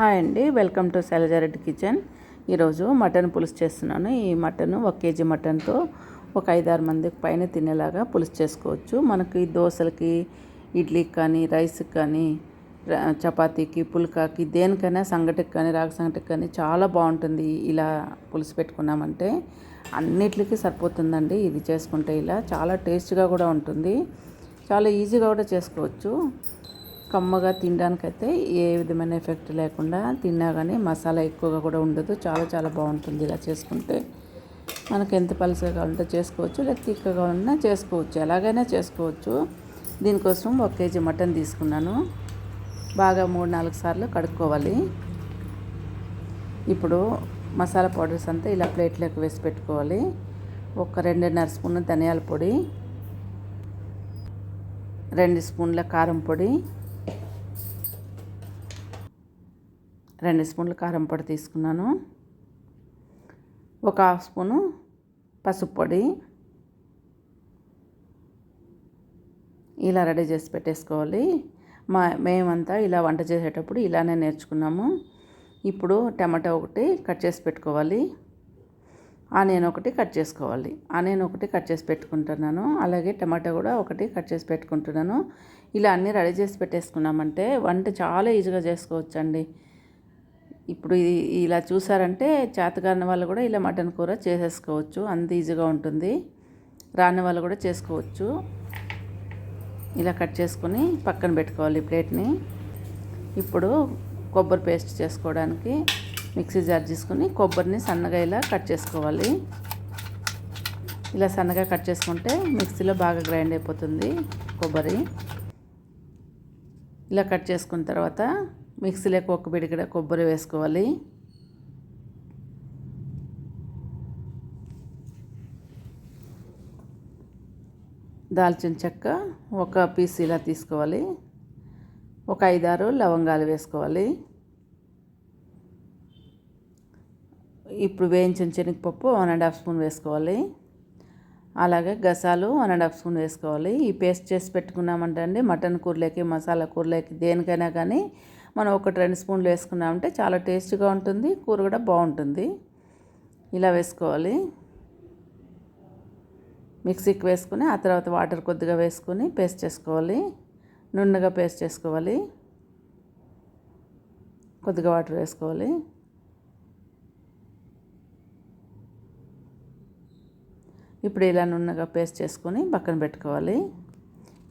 Hi అండి. Welcome to Shailaja Reddy kitchen. ఈరోజు mutton పులుసు చేస్తున్నాను. ఈ మటన్ ఒక కేజీ మటన్తో ఒక ఐదారు మందికి పైన తినేలాగా పులుసు చేసుకోవచ్చు. మనకి దోశలకి ఇడ్లీకి కానీ రైస్కి కానీ చపాతీకి పుల్కాకి దేనికైనా సంగటికి కానీ రాగి సంగటికి కానీ చాలా బాగుంటుంది ఇలా పులుసు పెట్టుకున్నామంటే. అన్నిటికీ సరిపోతుందండి. ఇది చేసుకుంటే ఇలా చాలా టేస్ట్గా కూడా ఉంటుంది. చాలా ఈజీగా కూడా చేసుకోవచ్చు. కమ్మగా తినడానికైతే ఏ విధమైన ఎఫెక్ట్ లేకుండా తిన్నా కానీ మసాలా ఎక్కువగా కూడా ఉండదు. చాలా చాలా బాగుంటుంది ఇలా చేసుకుంటే. మనకు ఎంత పలుసగా కావాలంటే చేసుకోవచ్చు లేక తిక్కగా కావాలన్నా చేసుకోవచ్చు. ఎలాగైనా చేసుకోవచ్చు. దీనికోసం ఒక కేజీ మటన్ తీసుకున్నాను. బాగా మూడు నాలుగు సార్లు కడుక్కోవాలి. ఇప్పుడు మసాలా పౌడర్స్ అంతా ఇలా ప్లేట్లోకి వేసి పెట్టుకోవాలి. ఒక రెండున్నర స్పూన్ ధనియాల పొడి రెండు స్పూన్ల కారం పొడి రెండు స్పూన్లు కారం పొడి తీసుకున్నాను. ఒక హాఫ్ స్పూను పసుపు పొడి. ఇలా రెడీ చేసి పెట్టేసుకోవాలి. మా మేమంతా ఇలా వంట చేసేటప్పుడు ఇలానే నేర్చుకున్నాము. ఇప్పుడు టమాటా ఒకటి కట్ చేసి పెట్టుకోవాలి. ఆనియన్ ఒకటి కట్ చేసుకోవాలి. ఆనియన్ ఒకటి కట్ చేసి పెట్టుకుంటున్నాను. అలాగే టమాటా కూడా ఒకటి కట్ చేసి పెట్టుకుంటున్నాను. ఇలా అన్నీ రెడీ చేసి పెట్టేసుకున్నామంటే వంట చాలా ఈజీగా చేసుకోవచ్చండి. ఇప్పుడు ఇది ఇలా చూసారంటే చేతగాని వాళ్ళు కూడా ఇలా మటన్ కూర చేసేసుకోవచ్చు. అంత ఈజీగా ఉంటుంది. రాని వాళ్ళు కూడా చేసుకోవచ్చు. ఇలా కట్ చేసుకొని పక్కన పెట్టుకోవాలి ప్లేట్ని. ఇప్పుడు కొబ్బరి పేస్ట్ చేసుకోవడానికి మిక్సీ జార్ తీసుకుని కొబ్బరిని సన్నగా ఇలా కట్ చేసుకోవాలి. ఇలా సన్నగా కట్ చేసుకుంటే మిక్సీలో బాగా గ్రైండ్ అయిపోతుంది కొబ్బరి. ఇలా కట్ చేసుకున్న తర్వాత మిక్సీలోకి ఒక బిడిగడ కొబ్బరి వేసుకోవాలి. దాల్చిన చెక్క ఒక పీస్ ఇలా తీసుకోవాలి. ఒక ఐదారు లవంగాలు వేసుకోవాలి. ఇప్పుడు వేయించిన శనగపప్పు వన్ అండ్ హాఫ్ స్పూన్ వేసుకోవాలి. అలాగే గసాలు వన్ అండ్ హాఫ్ స్పూన్ వేసుకోవాలి. ఈ పేస్ట్ చేసి పెట్టుకున్నామంటే అండి మటన్ కూరలోకి మసాలా కూరలోకి దేనికైనా కానీ మనం ఒకటి రెండు స్పూన్లు వేసుకున్నామంటే చాలా టేస్ట్గా ఉంటుంది కూర కూడా బాగుంటుంది. ఇలా వేసుకోవాలి. మిక్సీకి వేసుకుని ఆ తర్వాత వాటర్ కొద్దిగా వేసుకొని పేస్ట్ చేసుకోవాలి. నున్నగా పేస్ట్ చేసుకోవాలి. కొద్దిగా వాటర్ వేసుకోవాలి. ఇప్పుడు ఇలా నున్నగా పేస్ట్ చేసుకొని పక్కన పెట్టుకోవాలి.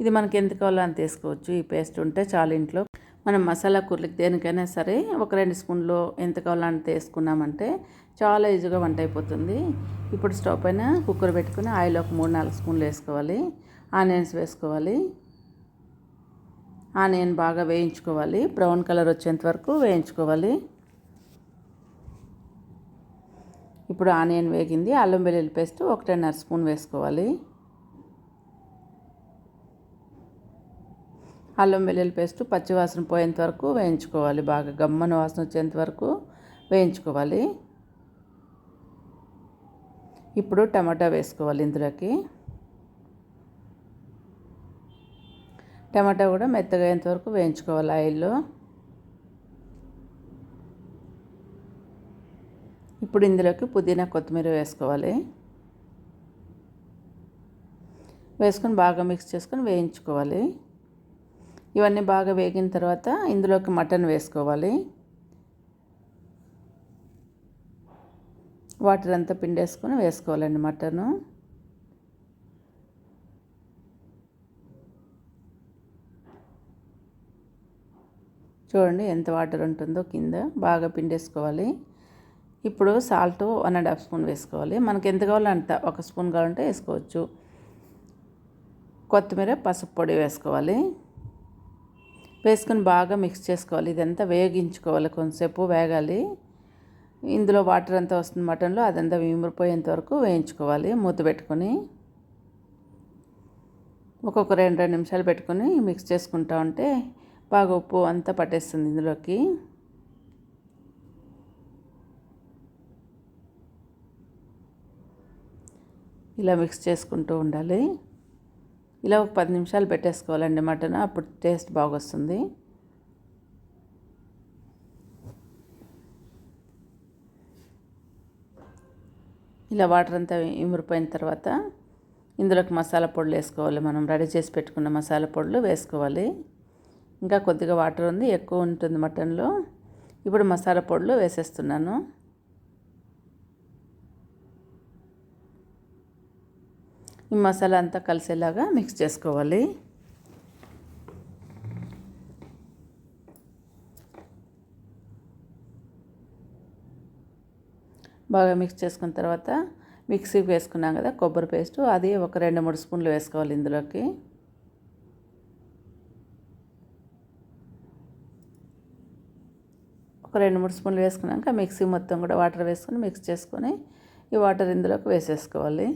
ఇది మనకి ఎంత కావాలో అంత వేసుకోవచ్చు. ఈ పేస్ట్ ఉంటే చాలా ఇంట్లో మనం మసాలా కూరలకి దేనికైనా సరే ఒక రెండు స్పూన్లు ఎంత కావాలంటే వేసుకున్నామంటే చాలా ఈజీగా వంట అయిపోతుంది. ఇప్పుడు స్టవ్ పైన కుక్కర్ పెట్టుకుని ఆయిల్ ఒక మూడు నాలుగు స్పూన్లు వేసుకోవాలి. ఆనియన్స్ వేసుకోవాలి. ఆనియన్ బాగా వేయించుకోవాలి. బ్రౌన్ కలర్ వచ్చేంత వరకు వేయించుకోవాలి. ఇప్పుడు ఆనియన్ వేగింది. అల్లం వెల్లుల్లి పేస్ట్ ఒకటిన్నర స్పూన్ వేసుకోవాలి. అల్లం వెల్లుల్లి పేస్ట్ పచ్చివాసన పోయేంత వరకు వేయించుకోవాలి. బాగా గమ్మన వాసన వచ్చేంత వరకు వేయించుకోవాలి. ఇప్పుడు టమాటా వేసుకోవాలి ఇందులోకి. టమాటా కూడా మెత్తగా అయ్యేంత వరకు వేయించుకోవాలి ఆయిల్లో. ఇప్పుడు ఇందులోకి పుదీనా కొత్తిమీర వేసుకోవాలి. వేసుకొని బాగా మిక్స్ చేసుకొని వేయించుకోవాలి. ఇవన్నీ బాగా వేగిన తర్వాత ఇందులోకి మటన్ వేసుకోవాలి. వాటర్ అంతా పిండేసుకొని వేసుకోవాలండి మటను. చూడండి ఎంత వాటర్ ఉంటుందో కింద బాగా పిండేసుకోవాలి. ఇప్పుడు salt one and half spoon వేసుకోవాలి. మనకి ఎంత కావాలో అంత ఒక స్పూన్ కావాలంటే వేసుకోవచ్చు. కొత్తిమీర పసుపు పొడి వేసుకోవాలి. వేసుకొని బాగా మిక్స్ చేసుకోవాలి. ఇదంతా వేగించుకోవాలి కొంతసేపు వేగాలి. ఇందులో వాటర్ అంతా వస్తుంది మటన్లో అదంతా విమిరిపోయేంత వరకు వేయించుకోవాలి మూత పెట్టుకొని. ఒక్కొక్క రెండు రెండు నిమిషాలు పెట్టుకొని మిక్స్ చేసుకుంటా ఉంటే బాగా ఉప్పు అంతా పట్టేస్తుంది ఇందులోకి. ఇలా మిక్స్ చేసుకుంటూ ఉండాలి. ఇలా ఒక పది నిమిషాలు పెట్టేసుకోవాలండి మటన్. అప్పుడు టేస్ట్ బాగొస్తుంది. ఇలా వాటర్ అంతా ఇమిరిపోయిన తర్వాత ఇందులోకి మసాలా పొడులు వేసుకోవాలి మనం. రెడీ చేసి పెట్టుకున్న మసాలా పొడులు వేసుకోవాలి. ఇంకా కొద్దిగా వాటర్ ఉంది ఎక్కువ ఉంటుంది మటన్లో. ఇప్పుడు మసాలా పొడులు వేసేస్తున్నాను. ఈ మసాలా అంతా కలిసేలాగా మిక్స్ చేసుకోవాలి. బాగా మిక్స్ చేసుకున్న తర్వాత మిక్సీకి వేసుకున్నాం కదా కొబ్బరి పేస్ట్. అది ఒక రెండు మూడు స్పూన్లు వేసుకోవాలి ఇందులోకి. ఒక రెండు మూడు స్పూన్లు వేసుకున్నాక మిక్సీ మొత్తం కూడా వాటర్ వేసుకొని మిక్స్ చేసుకొని ఈ వాటర్ ఇందులోకి వేసేసుకోవాలి.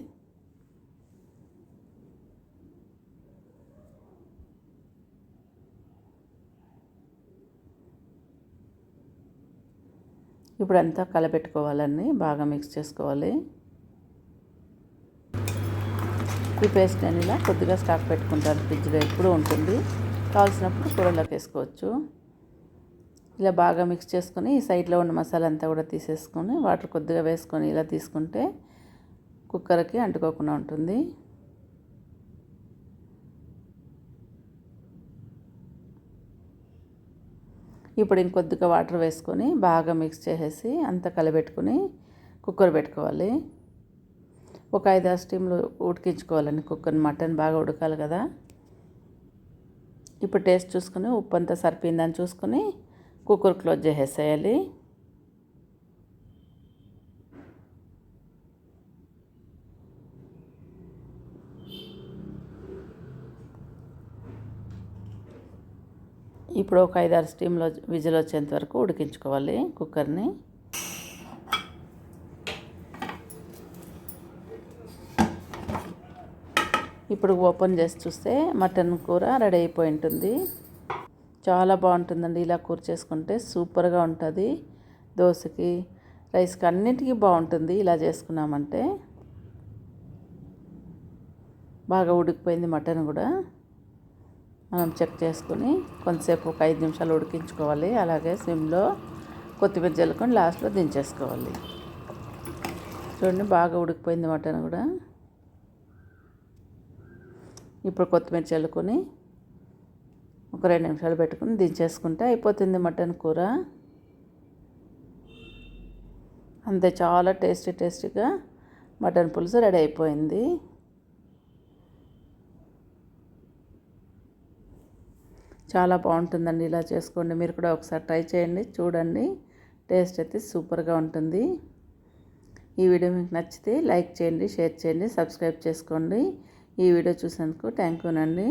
ఇప్పుడు అంతా కలపెట్టుకోవాలని బాగా మిక్స్ చేసుకోవాలి. ఈ పేస్ట్ నేను ఇలా కొద్దిగా స్టాక్ పెట్టుకుంటాను ఫ్రిడ్జ్లో ఎప్పుడు ఉంటుంది. కావాల్సినప్పుడు కూరలోకి వేసుకోవచ్చు. ఇలా బాగా మిక్స్ చేసుకొని ఈ సైడ్లో ఉన్న మసాలా అంతా కూడా తీసేసుకొని వాటర్ కొద్దిగా వేసుకొని ఇలా తీసుకుంటే కుక్కర్కి అంటుకోకుండా ఉంటుంది. ఇప్పుడు ఇంకొద్దిగా వాటర్ వేసుకొని బాగా మిక్స్ చేసేసి అంతా కలబెట్టుకుని కుక్కర్ పెట్టుకోవాలి. ఒక ఐదు ఆరు స్టీమ్లు ఉడికించుకోవాలండి కుక్కర్ మటన్ బాగా ఉడకాలి కదా. ఇప్పుడు టేస్ట్ చూసుకుని ఉప్పు అంతా సరిపోయిందని చూసుకొని కుక్కర్ క్లోజ్ చేసేసేయాలి. ఇప్పుడు ఒక ఐదారు స్టీమ్లో విజిల్ వచ్చేంత వరకు ఉడికించుకోవాలి కుక్కర్ని. ఇప్పుడు ఓపెన్ చేసి చూస్తే మటన్ కూర రెడీ అయిపోయి ఉంటుంది. చాలా బాగుంటుందండి ఇలా కూర చేసుకుంటే సూపర్గా ఉంటుంది. దోశకి రైస్కి అన్నిటికీ బాగుంటుంది ఇలా చేసుకున్నామంటే. బాగా ఉడికిపోయింది మటన్ కూడా. మనం చెక్ చేసుకుని కొంతసేపు ఒక ఐదు నిమిషాలు ఉడికించుకోవాలి. అలాగే సిమ్లో కొత్తిమీర జల్లుకొని లాస్ట్లో దించేసుకోవాలి. చూడండి బాగా ఉడికిపోయింది మటన్ కూడా. ఇప్పుడు కొత్తిమీర చల్లుకొని ఒక రెండు నిమిషాలు పెట్టుకుని దించేసుకుంటే అయిపోతుంది మటన్ కూర. అంతే చాలా టేస్టీ టేస్టీగా మటన్ పులుసు రెడీ అయిపోయింది. చాలా బాగుంటుందండి ఇలా చేసుకోండి. మీరు కూడా ఒకసారి ట్రై చేయండి చూడండి. టేస్ట్ అయితే సూపర్గా ఉంటుంది. ఈ వీడియో మీకు నచ్చితే లైక్ చేయండి షేర్ చేయండి సబ్స్క్రైబ్ చేసుకోండి. ఈ వీడియో చూసేందుకు థ్యాంక్ యూనండి